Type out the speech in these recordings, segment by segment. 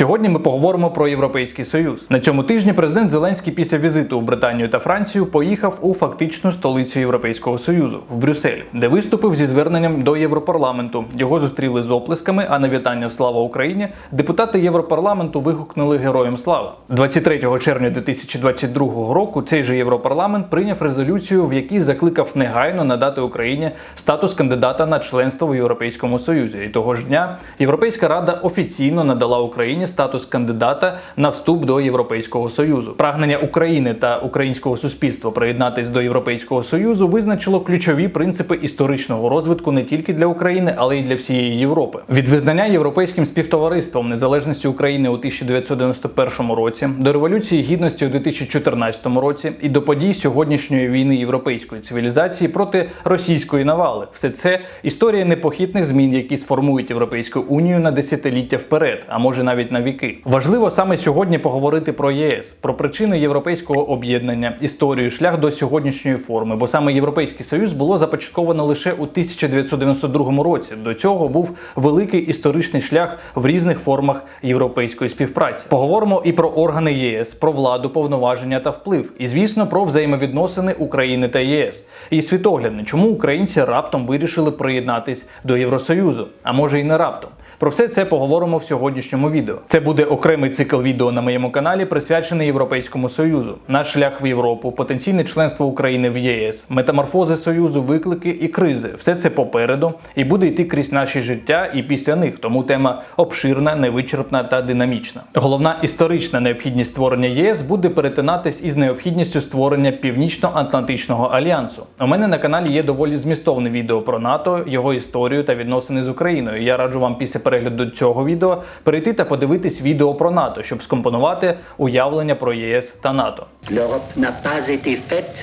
Сьогодні ми поговоримо про Європейський Союз. На цьому тижні президент Зеленський після візиту у Британію та Францію поїхав у фактичну столицю Європейського Союзу в Брюссель, де виступив зі зверненням до Європарламенту. Його зустріли з оплесками. А на вітання Слава Україні депутати Європарламенту вигукнули Героям Слава 23 червня 2022 року. Цей же Європарламент прийняв резолюцію, в якій закликав негайно надати Україні статус кандидата на членство в Європейському Союзі. І того ж дня Європейська рада офіційно надала Україні статус кандидата на вступ до Європейського Союзу. Прагнення України та українського суспільства приєднатись до Європейського Союзу визначило ключові принципи історичного розвитку не тільки для України, але й для всієї Європи. Від визнання європейським співтовариством незалежності України у 1991 році до революції гідності у 2014 році і до подій сьогоднішньої війни європейської цивілізації проти російської навали. Все це історія непохитних змін, які сформують європейську унію на десятиліття вперед, а може навіть на віки. Важливо саме сьогодні поговорити про ЄС, про причини європейського об'єднання, історію, шлях до сьогоднішньої форми, бо саме Європейський Союз було започатковано лише у 1992 році. До цього був великий історичний шлях в різних формах європейської співпраці. Поговоримо і про органи ЄС, про владу, повноваження та вплив, і звісно про взаємовідносини України та ЄС. І світоглядне, чому українці раптом вирішили приєднатись до Євросоюзу, а може і не раптом. Про все це поговоримо в сьогоднішньому відео. Це буде окремий цикл відео на моєму каналі, присвячений Європейському Союзу, наш шлях в Європу, потенційне членство України в ЄС, метаморфози Союзу, виклики і кризи. Все це попереду і буде йти крізь наші життя і після них. Тому тема обширна, невичерпна та динамічна. Головна історична необхідність створення ЄС буде перетинатись із необхідністю створення Північно-Атлантичного альянсу. У мене на каналі є доволі змістовне відео про НАТО, його історію та відносини з Україною. Я раджу вам після перегляду цього відео перейти та подивитись відео про НАТО, щоб скомпонувати уявлення про ЄС та НАТО. L'Europe n'a pas été faite,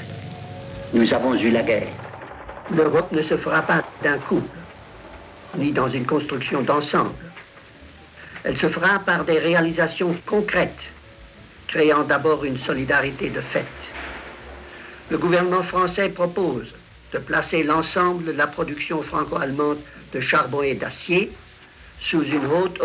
nous avons eu la guerre. L'Europe ne se fera pas d'un coup, ni dans une construction d'ensemble. Elle se fera par des réalisations concrètes, créant d'abord une solidarité de fait. Le gouvernement français propose de placer l'ensemble de la production franco-allemande de charbon et d'acier sous une haute.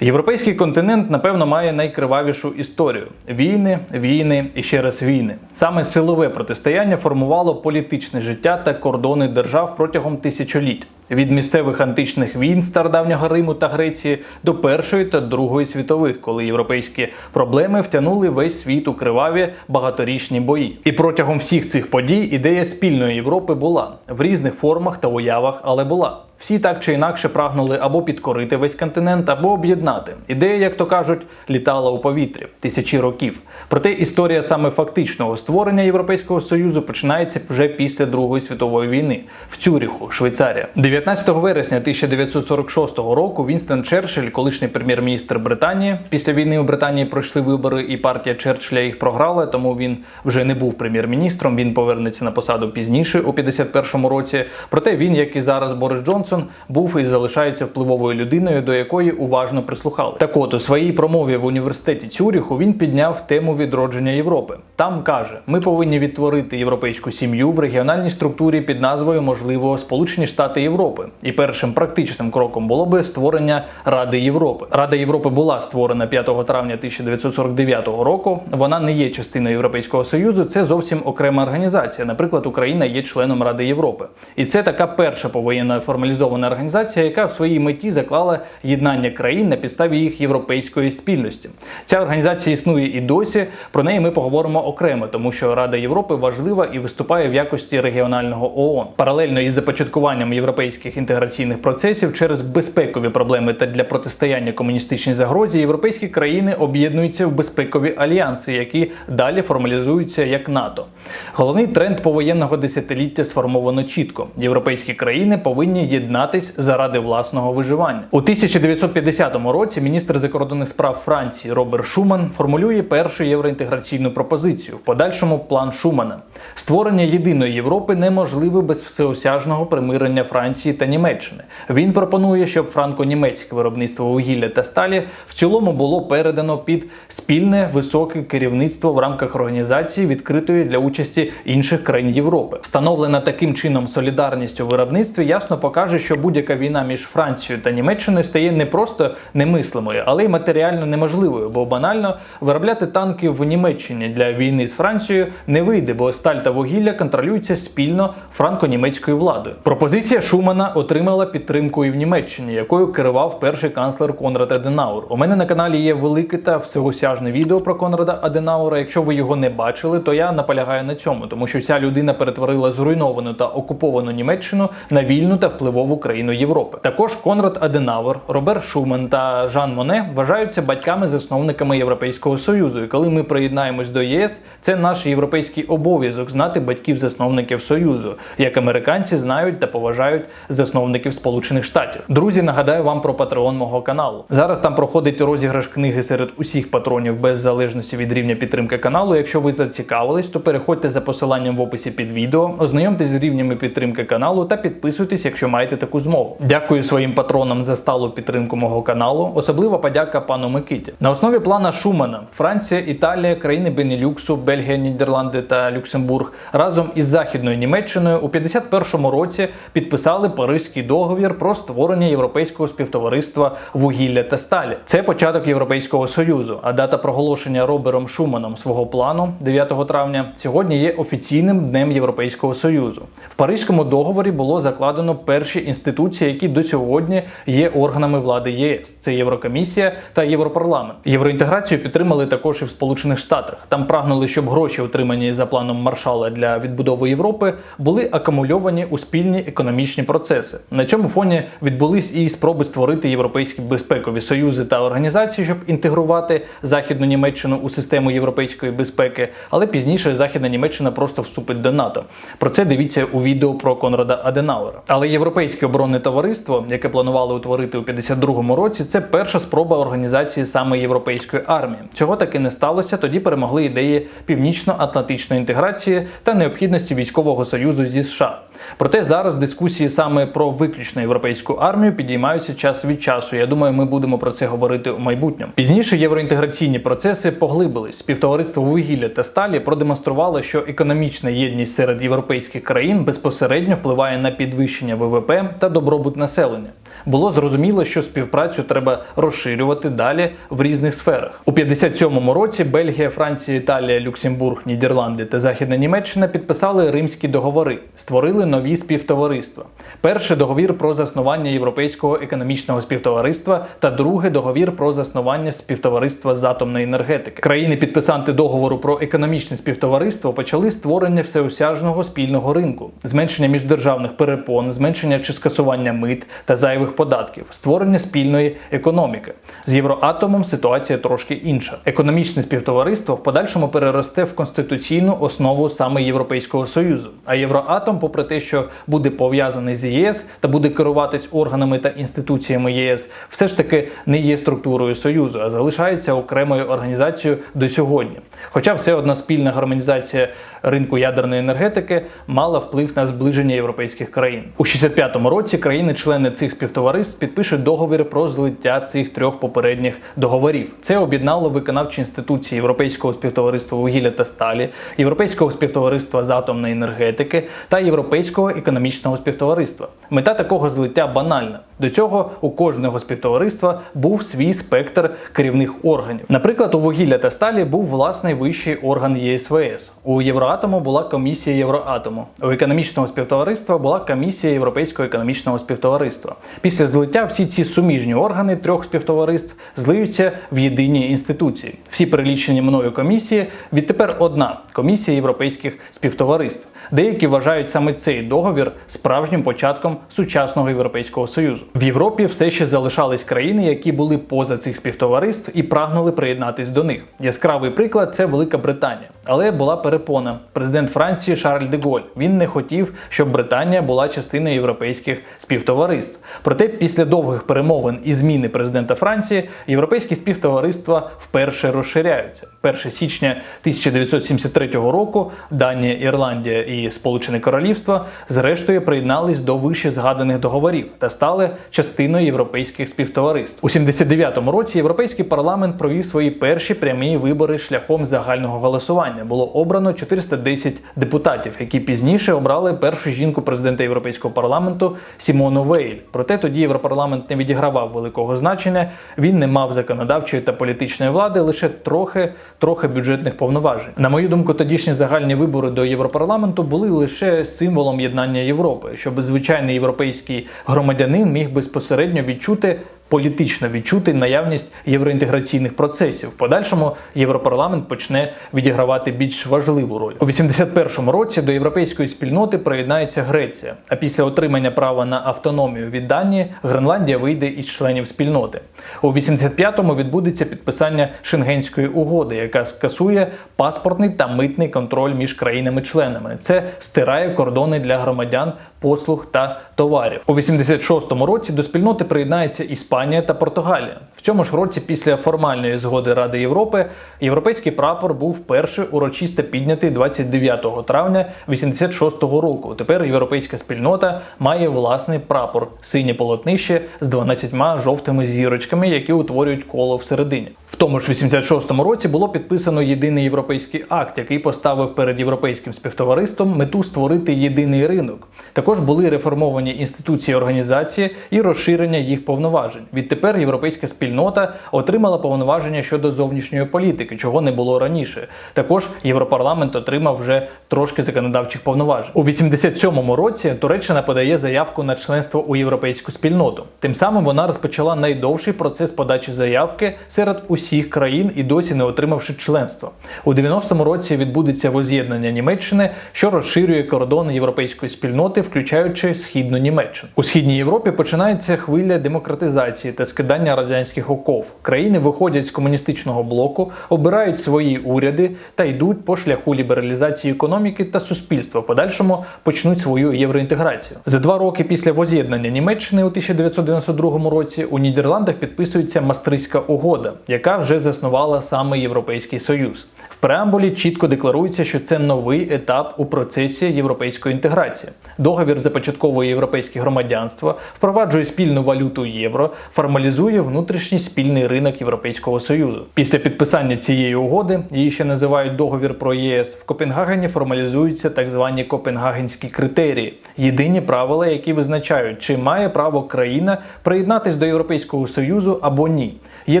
Європейський континент, напевно, має найкривавішу історію: війни, війни і ще раз війни. Саме силове протистояння формувало політичне життя та кордони держав протягом тисячоліть. Від місцевих античних війн стародавнього Риму та Греції до Першої та Другої світових, коли європейські проблеми втягнули весь світ у криваві багаторічні бої. І протягом всіх цих подій ідея спільної Європи була в різних формах та уявах, але була. Всі так чи інакше прагнули або підкорити весь континент, або об'єднати. Ідея, як то кажуть, літала у повітрі тисячі років. Проте історія саме фактичного створення Європейського союзу починається вже після Другої світової війни в Цюріху, Швейцарія. 19 вересня 1946 року Вінстон Черчилль, колишній прем'єр-міністр Британії, після війни у Британії пройшли вибори, і партія Черчилля їх програла, тому він вже не був прем'єр-міністром. Він повернеться на посаду пізніше у 51-му році. Проте він, як і зараз Борис Джонсон, був і залишається впливовою людиною, до якої уважно прислухали. Так от у своїй промові в університеті Цюріху він підняв тему відродження Європи. Там каже: ми повинні відтворити європейську сім'ю в регіональній структурі під назвою можливо Сполучені Штати Європи. І першим практичним кроком було би створення Ради Європи. Рада Європи була створена 5 травня 1949 року. Вона не є частиною Європейського союзу. Це зовсім окрема організація. Наприклад, Україна є членом Ради Європи, і це така перша повоєнна формалізована організація, яка в своїй меті заклала єднання країн на підставі їх європейської спільності. Ця організація існує і досі. Про неї ми поговоримо окремо, тому що Рада Європи важлива і виступає в якості регіонального ООН. Паралельно із започаткуванням європейських інтеграційних процесів через безпекові проблеми та для протистояння комуністичній загрозі європейські країни об'єднуються в безпекові альянси, які далі формалізуються як НАТО. Головний тренд повоєнного десятиліття сформовано чітко: європейські країни повинні єднатись заради власного виживання. У 1950 році міністр закордонних справ Франції Роберт Шуман формулює першу євроінтеграційну пропозицію в подальшому план Шумана. Створення єдиної Європи неможливе без всеосяжного примирення Франції Франції та Німеччини. Він пропонує, щоб франко-німецьке виробництво вугілля та сталі в цілому було передано під спільне високе керівництво в рамках організації, відкритої для участі інших країн Європи. Встановлена таким чином солідарність у виробництві ясно покаже, що будь-яка війна між Францією та Німеччиною стає не просто немислимою, але й матеріально неможливою, бо банально виробляти танки в Німеччині для війни з Францією не вийде, бо сталь та вугілля контролюються спільно франко-німецькою владою. Пропозиція Шумана отримала підтримку і в Німеччині, якою керував перший канцлер Конрад Аденаур. У мене на каналі є велике та всеосяжне відео про Конрада Аденаура. Якщо ви його не бачили, то я наполягаю на цьому, тому що ця людина перетворила зруйновану та окуповану Німеччину на вільну та впливову країну Європи. Також Конрад Аденауер, Робер Шуман та Жан Моне вважаються батьками-засновниками Європейського союзу. І коли ми приєднаємось до єС, це наш європейський обов'язок знати батьків-засновників союзу, як американці знають та поважають засновників Сполучених Штатів. Друзі, нагадаю вам про патреон мого каналу. Зараз там проходить розіграш книги серед усіх патронів без залежності від рівня підтримки каналу. Якщо ви зацікавились, то переходьте за посиланням в описі під відео, ознайомтесь з рівнями підтримки каналу та підписуйтесь, якщо маєте таку змогу. Дякую своїм патронам за сталу підтримку мого каналу. Особлива подяка пану Микиті. На основі плана Шумана Франція, Італія, країни Бенілюксу, Бельгія, Нідерланди та Люксембург разом із Західною Німеччиною у 51-му році підписали Паризький договір про створення європейського співтовариства вугілля та сталі. Це початок Європейського союзу. А дата проголошення Робером Шуманом свого плану 9 травня сьогодні є офіційним днем Європейського союзу. В Паризькому договорі було закладено перші інституції, які до сьогодні є органами влади ЄС. Це Єврокомісія та Європарламент. Євроінтеграцію підтримали також і в Сполучених Штатах. Там прагнули, щоб гроші, отримані за планом Маршала для відбудови Європи, були акумульовані у спільні економічні процеси. На цьому фоні відбулись і спроби створити європейські безпекові союзи та організації, щоб інтегрувати західну Німеччину у систему європейської безпеки. Але пізніше Західна Німеччина просто вступить до НАТО. Про це дивіться у відео про Конрада Аденауера. Але європейське оборонне товариство, яке планували утворити у 52-му році, це перша спроба організації саме європейської армії. Цього таки не сталося. Тоді перемогли ідеї північно-атлантичної інтеграції та необхідності військового союзу зі США. Проте зараз дискусії саме про виключно європейську армію підіймаються час від часу. Я думаю, ми будемо про це говорити у майбутньому. Пізніше євроінтеграційні процеси поглибились. Співтовариство вугілля та сталі продемонструвало, що економічна єдність серед європейських країн безпосередньо впливає на підвищення ВВП та добробут населення. Було зрозуміло, що співпрацю треба розширювати далі в різних сферах. У 57-му році Бельгія, Франція, Італія, Люксембург, Нідерланди та Західна Німеччина підписали римські договори, створили нові співтовариства. Перший договір про заснування Європейського економічного співтовариства та другий договір про заснування співтовариства з атомної енергетики. Країни-підписанти договору про економічне співтовариство почали створення всеосяжного спільного ринку, зменшення міждержавних перепон, зменшення чи скасування мит та зайвих податків, створення спільної економіки. З Євроатомом ситуація трошки інша. Економічне співтовариство в подальшому переросте в конституційну основу саме Європейського союзу. А Євроатом, попри те, що буде пов'язаний з ЄС та буде керуватись органами та інституціями ЄС, все ж таки не є структурою союзу, а залишається окремою організацією до сьогодні. Хоча все одно спільна гармонізація ринку ядерної енергетики мала вплив на зближення європейських країн. У 65-му році країни-члени цих співтовариств підпишуть договір про злиття цих трьох попередніх договорів. Це об'єднало виконавчі інституції Європейського співтовариства вугілля та сталі, Європейського співтовариства з атомної енергетики та Європейського економічного співтовариства. Мета такого злиття банальна. До цього у кожного співтовариства був свій спектр керівних органів. Наприклад, у вугілля та сталі був власний вищий орган ЄСВС. У Євроатому була комісія Євроатому. У економічного співтовариства була комісія Європейського економічного співтовариства. Після злиття всі ці суміжні органи трьох співтовариств злиються в єдині інституції. Всі перелічені мною комісії відтепер одна комісія європейських співтовариств. Деякі вважають саме цей договір справжнім початком сучасного європейського союзу. В Європі все ще залишались країни, які були поза цих співтовариств і прагнули приєднатись до них. Яскравий приклад це Велика Британія, але була перепона. Президент Франції Шарль де Голь він не хотів, щоб Британія була частиною європейських співтовариств. Проте, після довгих перемовин і зміни президента Франції, європейські співтовариства вперше розширяються. 1 січня 1973 року Данія, Ірландія і і Сполучене Королівство, зрештою приєднались до вище згаданих договорів та стали частиною європейських співтовариств. У 79-му році європейський парламент провів свої перші прямі вибори шляхом загального голосування. Було обрано 410 депутатів, які пізніше обрали першу жінку президента Європейського парламенту Сімону Вейль. Проте тоді Європарламент не відігравав великого значення. Він не мав законодавчої та політичної влади, лише трохи трохи бюджетних повноважень. На мою думку, тодішні загальні вибори до Європарламенту були лише символом єднання Європи, щоб звичайний європейський громадянин міг безпосередньо відчути. Політично відчути наявність євроінтеграційних процесів. В подальшому європарламент почне відігравати більш важливу роль. У 81-му році до європейської спільноти приєднається Греція. А після отримання права на автономію від Данії Гренландія вийде із членів спільноти. У 85-му відбудеться підписання Шенгенської угоди, яка скасує паспортний та митний контроль між країнами-членами. Це стирає кордони для громадян, послуг та товарів. У 86-му році до спільноти приєднається Іспанія та Португалія. В цьому ж році, після формальної згоди Ради Європи, європейський прапор був вперше урочисто піднятий 29 травня 86-го року. Тепер європейська спільнота має власний прапор синє полотнище з 12 жовтими зірочками, які утворюють коло всередині. Тому ж 86-му році було підписано єдиний європейський акт, який поставив перед європейським співтовариством мету створити єдиний ринок. Також були реформовані інституції організації і розширення їх повноважень. Відтепер європейська спільнота отримала повноваження щодо зовнішньої політики, чого не було раніше. Також Європарламент отримав вже трошки законодавчих повноважень. У 87-му році Туреччина подає заявку на членство у європейську спільноту. Тим самим вона розпочала найдовший процес подачі заявки серед усіх країн і досі не отримавши членства. У 90-му році відбудеться воз'єднання Німеччини, що розширює кордони європейської спільноти, включаючи східну Німеччину. У східній Європі починається хвиля демократизації та скидання радянських оков. Країни виходять з комуністичного блоку, обирають свої уряди та йдуть по шляху лібералізації економіки та суспільства. Подальшому почнуть свою євроінтеграцію. За два роки після воз'єднання Німеччини у 1992 році у Нідерландах підписується Мастрийська угода, яка вже заснувала саме Європейський Союз. В преамбулі чітко декларується, що це новий етап у процесі європейської інтеграції. Договір започатковує європейське громадянство, впроваджує спільну валюту євро, формалізує внутрішній спільний ринок Європейського Союзу. Після підписання цієї угоди її ще називають договір про ЄС. В Копенгагені формалізуються так звані копенгагенські критерії, єдині правила, які визначають, чи має право країна приєднатись до Європейського Союзу або ні. Є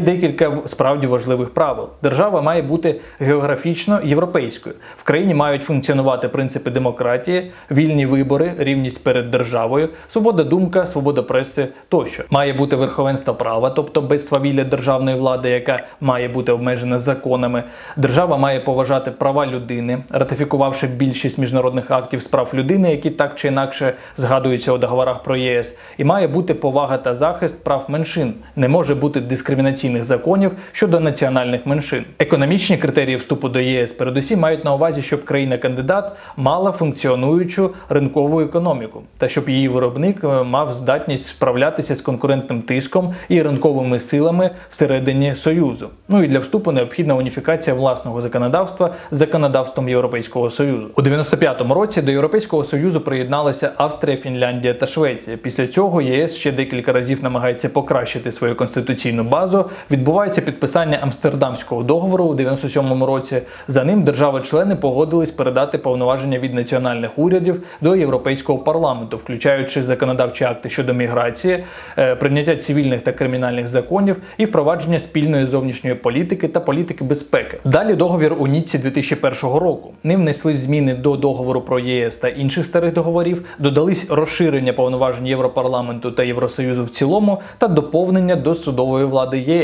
декілька справді важливих правил. Держава має бути географічно європейською. В країні мають функціонувати принципи демократії, вільні вибори, рівність перед державою, свобода думка, свобода преси тощо. Має бути верховенство права, тобто без свавілля державної влади, яка має бути обмежена законами. Держава має поважати права людини, ратифікувавши більшість міжнародних актів з прав людини, які так чи інакше згадуються у договорах про ЄС, і має бути повага та захист прав меншин. Не може бути дискримінаційних законів щодо національних меншин. Економічні критерії вступу до ЄС передусім мають на увазі, щоб країна-кандидат мала функціонуючу ринкову економіку, та щоб її виробник е, мав здатність справлятися з конкурентним тиском і ринковими силами всередині союзу. Ну і для вступу необхідна уніфікація власного законодавства з законодавством Європейського союзу. У 95-му році до Європейського союзу приєдналися Австрія, Фінляндія та Швеція. Після цього ЄС ще декілька разів намагається покращити свою конституційну базу. Відбувається підписання Амстердамського договору у 97-му році. За ним держави-члени погодились передати повноваження від національних урядів до Європейського парламенту, включаючи законодавчі акти щодо міграції, е, прийняття цивільних та кримінальних законів і впровадження спільної зовнішньої політики та політики безпеки. Далі договір у Ніцці 2001 року. Ним внесли зміни до договору про ЄС та інших старих договорів, додались розширення повноважень Європарламенту та Євросоюзу в цілому та доповнення до судової влади ЄС.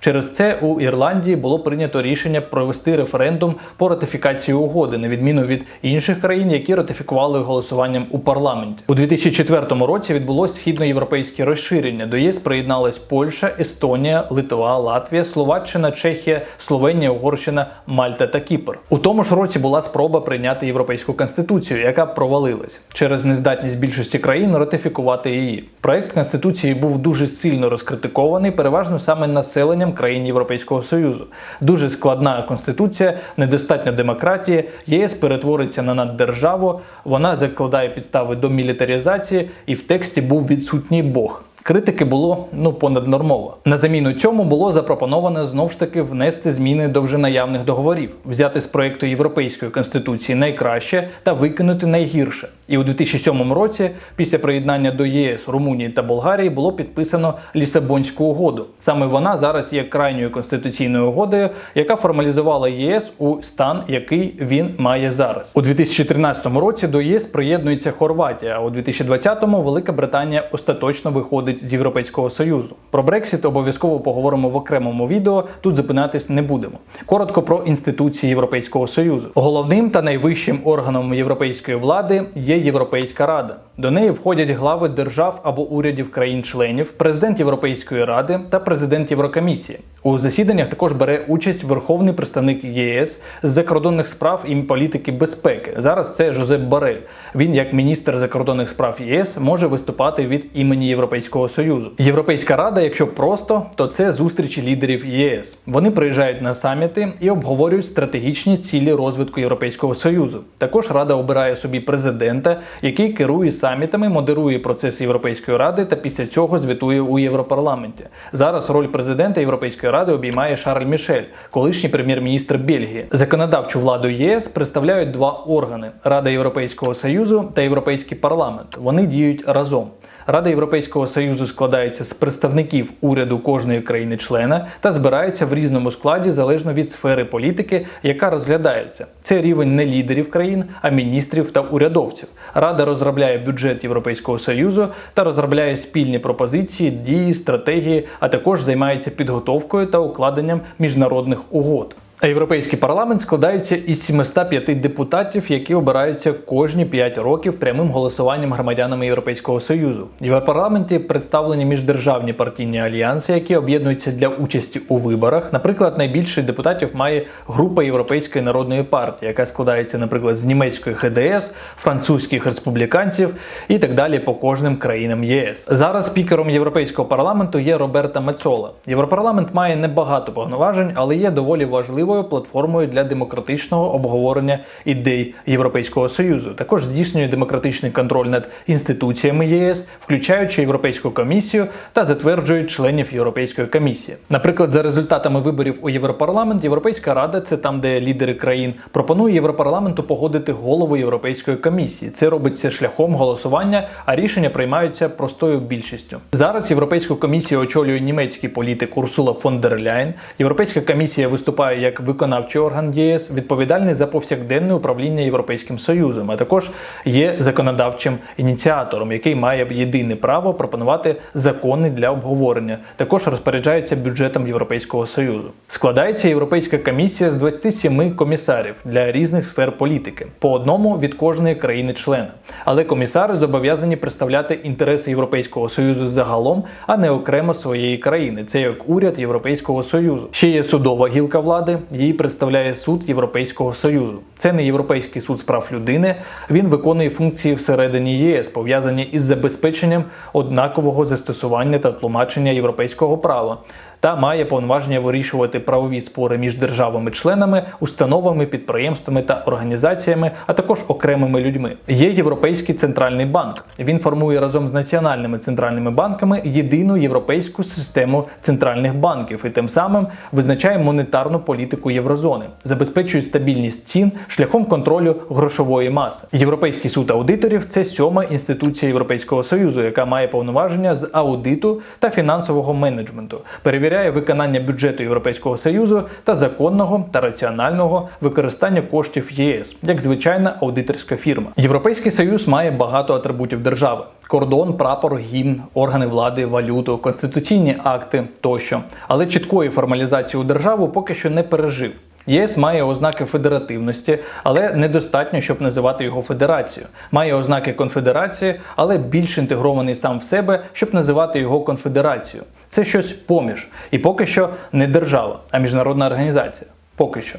Через це у Ірландії було прийнято рішення провести референдум по ратифікації угоди, на відміну від інших країн, які ратифікували голосуванням у парламенті. У 2004 році відбулось східноєвропейське розширення. До ЄС приєдналась Польща, Естонія, Литва, Латвія, Словаччина, Чехія, Словенія, Угорщина, Мальта та Кіпр. У тому ж році була спроба прийняти європейську конституцію, яка провалилась через нездатність більшості країн ратифікувати її. Проект конституції був дуже сильно розкритикований, переважно саме населенням країн Європейського Союзу. Дуже складна конституція, недостатньо демократії. ЄС перетвориться на наддержаву. Вона закладає підстави до мілітаризації, і в тексті був відсутній Бог. Критики було ну понаднормово. На заміну цьому було запропоновано знов ж таки внести зміни до вже наявних договорів, взяти з проекту Європейської конституції найкраще та викинути найгірше. І у 2007 році, після приєднання до ЄС Румунії та Болгарії, було підписано Лісабонську угоду. Саме вона зараз є крайньою конституційною угодою, яка формалізувала єС у стан, який він має зараз. У 2013 році до ЄС приєднується Хорватія. А у 2020-му Велика Британія остаточно виходить з Європейського Союзу. Про Брексіт обов'язково поговоримо в окремому відео. Тут зупинатись не будемо. Коротко про інституції Європейського Союзу. Головним та найвищим органом європейської влади є Європейська Рада. До неї входять глави держав або урядів країн-членів, президент Європейської ради та президент Єврокомісії. У засіданнях також бере участь верховний представник ЄС з закордонних справ і політики безпеки. Зараз це Жозеп Борель. Він, як міністр закордонних справ ЄС, може виступати від імені Європейського союзу. Європейська рада, якщо просто, то це зустрічі лідерів ЄС. Вони приїжджають на саміти і обговорюють стратегічні цілі розвитку Європейського союзу. Також рада обирає собі президента, який керує самітами, модерує процес Європейської ради та після цього звітує у Європарламенті. Зараз роль президента Європейської ради обіймає Шарль Мішель, колишній прем'єр-міністр Бельгії. Законодавчу владу ЄС представляють два органи: Рада Європейського Союзу та Європейський парламент. Вони діють разом. Рада Європейського Союзу складається з представників уряду кожної країни-члена та збирається в різному складі залежно від сфери політики, яка розглядається. Це рівень не лідерів країн, а міністрів та урядовців. Рада розробляє бюджет Європейського Союзу та розробляє спільні пропозиції, дії, стратегії, а також займається підготовкою та укладенням міжнародних угод. Європейський парламент складається із 705 депутатів, які обираються кожні 5 років прямим голосуванням громадянами Європейського союзу. В Європарламенті представлені міждержавні партійні альянси, які об'єднуються для участі у виборах. Наприклад, найбільше депутатів має група Європейської народної партії, яка складається, наприклад, з німецької ХДС, французьких республіканців і так далі по кожним країнам ЄС. Зараз спікером Європейського парламенту є Роберта Мецола. Європарламент має небагато повноважень, але є доволі важливою платформою для демократичного обговорення ідей Європейського союзу. Також здійснює демократичний контроль над інституціями ЄС, включаючи Європейську комісію та затверджує членів Європейської комісії. Наприклад, за результатами виборів у Європарламент, Європейська рада це там, де лідери країн пропонує Європарламенту погодити голову Європейської комісії. Це робиться шляхом голосування, а рішення приймаються простою більшістю. Зараз Європейську комісію очолює німецький політик Урсула фон дер Ляйн. Європейська комісія виступає як виконавчий орган ЄС, відповідальний за повсякденне управління Європейським Союзом, а також є законодавчим ініціатором, який має єдине право пропонувати закони для обговорення. Також розпоряджається бюджетом Європейського Союзу. Складається Європейська комісія з 27 комісарів для різних сфер політики, по одному від кожної країни-члена. Але комісари зобов'язані представляти інтереси Європейського Союзу загалом, а не окремо своєї країни. Це як уряд Європейського Союзу. Ще є судова гілка влади, її представляє суд Європейського Союзу. Це не Європейський суд з прав людини. Він виконує функції всередині ЄС, пов'язані із забезпеченням однакового застосування та тлумачення європейського права. Та має повноваження вирішувати правові спори між державами-членами, установами, підприємствами та організаціями, а також окремими людьми. Є Європейський центральний банк. Він формує разом з національними центральними банками єдину європейську систему центральних банків і тим самим визначає монетарну політику єврозони, забезпечує стабільність цін шляхом контролю грошової маси. Європейський суд аудиторів це сьома інституція Європейського союзу, яка має повноваження з аудиту та фінансового менеджменту. Перевіряє виконання бюджету Європейського союзу та законного та раціонального використання коштів ЄС, як звичайна аудиторська фірма. Європейський союз має багато атрибутів держави: кордон, прапор, гімн, органи влади, валюту, конституційні акти тощо. Але чіткої формалізації у державу поки що не пережив. ЄС має ознаки федеративності, але недостатньо, щоб називати його федерацією. Має ознаки конфедерації, але більш інтегрований сам в себе, щоб називати його конфедерацією. Це щось поміж. І поки що не держава, а міжнародна організація. Поки що.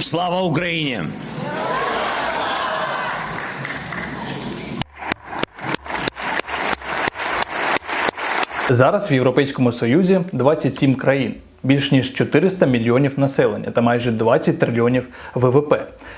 Слава Україні! Зараз в Європейському Союзі 27 країн. Більш ніж 400 мільйонів населення та майже 20 трильйонів ВВП.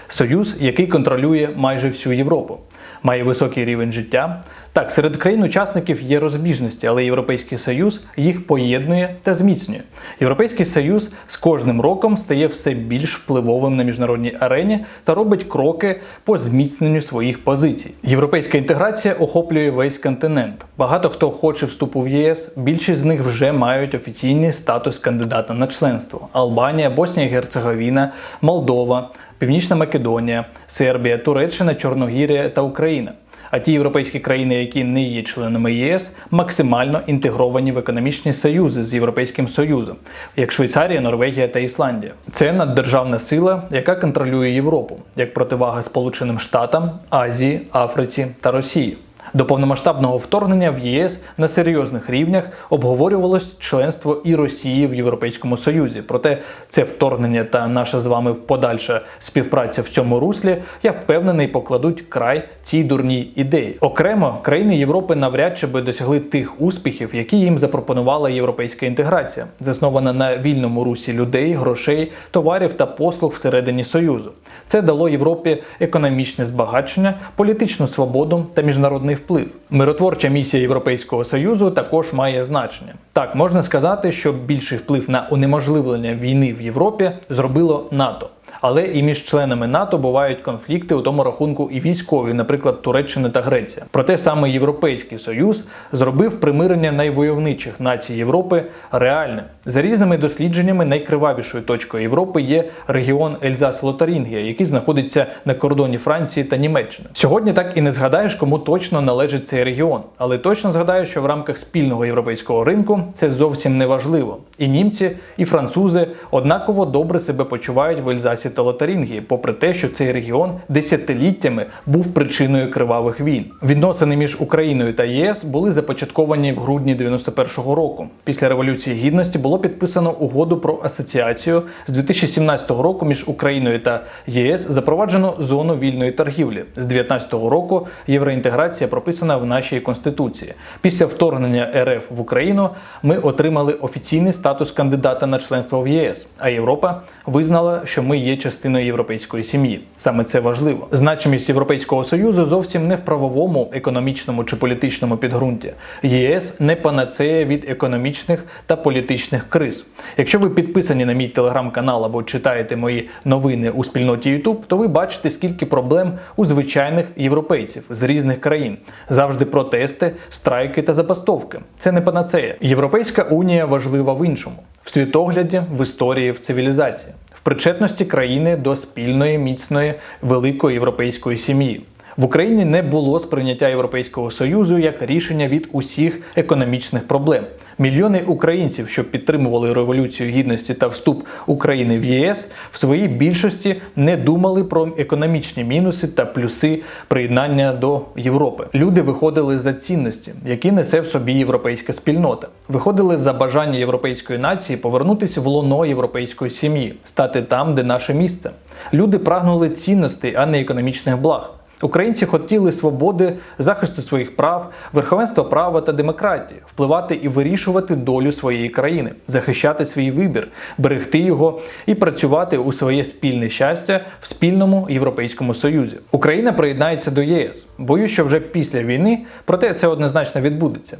Союз, який контролює майже всю Європу, має високий рівень життя. Так, серед країн-учасників є розбіжності, але Європейський Союз їх поєднує та зміцнює. Європейський Союз з кожним роком стає все більш впливовим на міжнародній арені та робить кроки по зміцненню своїх позицій. Європейська інтеграція охоплює весь континент. Багато хто хоче вступу в єС. Більшість з них вже мають офіційний статус кандидата на членство: Албанія, Боснія і Герцеговіна, Молдова, Північна Македонія, Сербія, Туреччина, Чорногірія та Україна. А ті європейські країни, які не є членами ЄС, максимально інтегровані в економічні союзи з Європейським Союзом, як Швейцарія, Норвегія та Ісландія. Це наддержавна сила, яка контролює Європу як противага Сполученим Штатам, Азії, Африці та Росії. До повномасштабного вторгнення в ЄС на серйозних рівнях обговорювалось членство і Росії в Європейському Союзі. Проте це вторгнення та наша з вами подальша співпраця в цьому руслі, я впевнений, покладуть край цій дурній ідеї. Окремо країни Європи навряд чи би досягли тих успіхів, які їм запропонувала європейська інтеграція, заснована на вільному русі людей, грошей, товарів та послуг всередині Союзу. Це дало Європі економічне збагачення, політичну свободу та міжнародний вплив. Миротворча місія Європейського союзу також має значення. Так можна сказати, що більший вплив на унеможливлення війни в Європі зробило НАТО. Але і між членами НАТО бувають конфлікти у тому рахунку і військові, наприклад, Туреччина та Греція. Проте саме Європейський Союз зробив примирення найвойовничих націй Європи реальним. За різними дослідженнями, найкривавішою точкою Європи є регіон Ельзас-Лотарингія, який знаходиться на кордоні Франції та Німеччини. Сьогодні так і не згадаєш, кому точно належить цей регіон, але точно згадаєш, що в рамках спільного європейського ринку це зовсім не важливо. І німці, і французи однаково добре себе почувають в Ельзасі та Лотарингії, попри те, що цей регіон десятиліттями був причиною кривавих війн. Відносини між Україною та ЄС були започатковані в грудні 91-го року. Після революції гідності було підписано угоду про асоціацію. З 2017 року між Україною та ЄС запроваджено зону вільної торгівлі. З 2019 року євроінтеграція прописана в нашій конституції. Після вторгнення РФ в Україну ми отримали офіційний статус кандидата на членство в ЄС. А Європа визнала, що ми є частиною європейської сім'ї. Саме це важливо. Значимість Європейського союзу зовсім не в правовому, економічному чи політичному підґрунті. ЄС не панацея від економічних та політичних криз. Якщо ви підписані на мій телеграм-канал або читаєте мої новини у спільноті YouTube, то ви бачите, скільки проблем у звичайних європейців з різних країн. Завжди протести, страйки та забастовки. Це не панацея. Європейська унія важлива в іншому в світогляді, в історії, в цивілізації, причетності країни до спільної, міцної, великої європейської сім'ї. В Україні не було сприйняття Європейського Союзу як рішення від усіх економічних проблем. Мільйони українців, що підтримували революцію гідності та вступ України в ЄС, в своїй більшості не думали про економічні мінуси та плюси приєднання до Європи. Люди виходили за цінності, які несе в собі європейська спільнота. Виходили за бажання європейської нації повернутися в лоно європейської сім'ї, стати там, де наше місце. Люди прагнули цінностей, а не економічних благ. Українці хотіли свободи, захисту своїх прав, верховенства права та демократії, впливати і вирішувати долю своєї країни, захищати свій вибір, берегти його і працювати у своє спільне щастя в спільному європейському союзі. Україна приєднається до ЄС. Боюсь, що вже після війни, проте це однозначно відбудеться.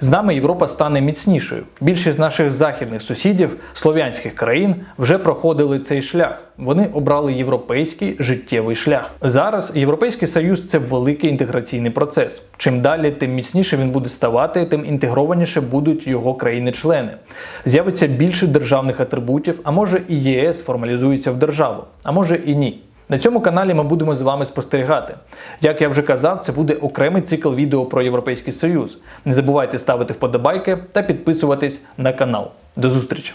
З нами Європа стане міцнішою. Більшість наших західних сусідів, слов'янських країн, вже проходили цей шлях. Вони обрали європейський життєвий шлях. Зараз європейський союз це великий інтеграційний процес. Чим далі, тим міцніше він буде ставати, тим інтегрованіше будуть його країни-члени. З'явиться більше державних атрибутів, а може і ЄС формалізується в державу, а може і ні. На цьому каналі ми будемо з вами спостерігати. Як я вже казав, це буде окремий цикл відео про Європейський Союз. Не забувайте ставити вподобайки та підписуватись на канал. До зустрічі!